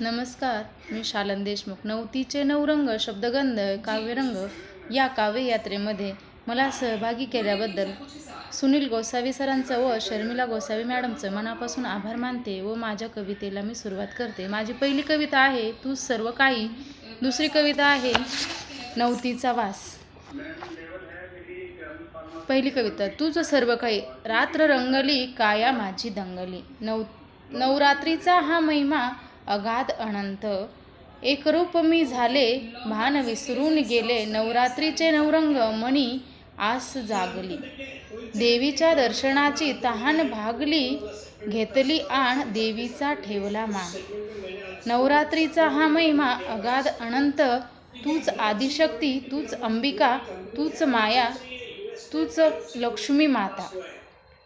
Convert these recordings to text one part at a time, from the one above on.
नमस्कार मी शालन देशमुख. नवतीचे नवरंग शब्दगंध काव्यरंग या काव्ययात्रेमध्ये मला सहभागी केल्याबद्दल सुनील गोसावी सरांचं व शर्मिला गोसावी मॅडमचं मनापासून आभार मानते व माझ्या कवितेला मी सुरुवात करते. माझी पहिली कविता आहे तू सर्व काही. दुसरी कविता आहे नवतीचा वास. पहिली कविता तुझं सर्व काही. रात्र रंगली काया माझी दंगली. नव नवरात्रीचा हा महिमा अगाध अनंत. एकरूप मी झाले भान विसरून गेले नवरात्रीचे नवरंग मणी आस जागली. देवीच्या दर्शनाची तहान भागली घेतली आण देवीचा ठेवला मान. नवरात्रीचा हा महिमा अगाध अनंत तूच आदिशक्ती तूच अंबिका तूच माया तूच लक्ष्मी माता.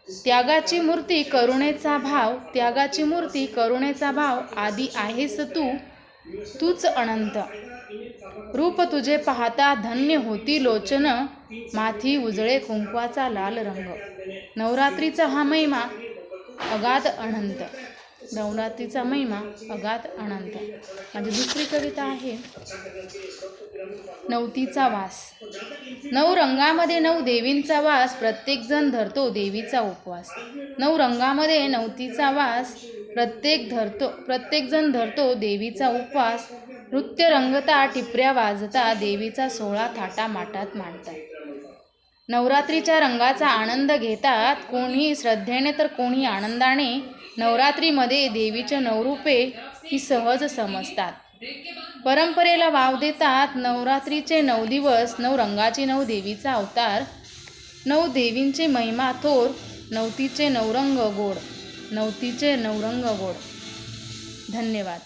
त्यागाची मूर्ती करुणेचा भाव त्यागाची मूर्ती करुणेचा भाव आदी आहेस तू. तूच अनंत. रूप तुझे पाहता धन्य होती लोचन. माथी उजळे कुंकवाचा लाल रंग. नवरात्रीचा हा महिमा अगाध अनंत. नवरात्रीचा महिमा अगाध अनंत. माझी दुसरी कविता आहे नवतीचा वास. नऊ रंगामध्ये नऊ देवींचा वास प्रत्येकजण धरतो देवीचा उपवास. नऊ रंगामध्ये नवतीचा वास प्रत्येक धरतो प्रत्येकजण धरतो देवीचा उपवास. नृत्य रंगता टिपऱ्या वाजता देवीचा सोहळा थाटा माटात मांडतात. नवरात्रीच्या रंगाचा आनंद घेतात. कोणी श्रद्धेने तर कोणी आनंदाने नवरात्रीमध्ये देवीचे नवरूपे ही सहज समजतात. परंपरेला वाव देतात नवरात्रीचे नऊ दिवस नऊ रंगाची नऊ देवीचा अवतार नऊ देवींचे महिमा थोर नवतीचे नवरंग गोड नवतीचे नवरंग गोड. धन्यवाद.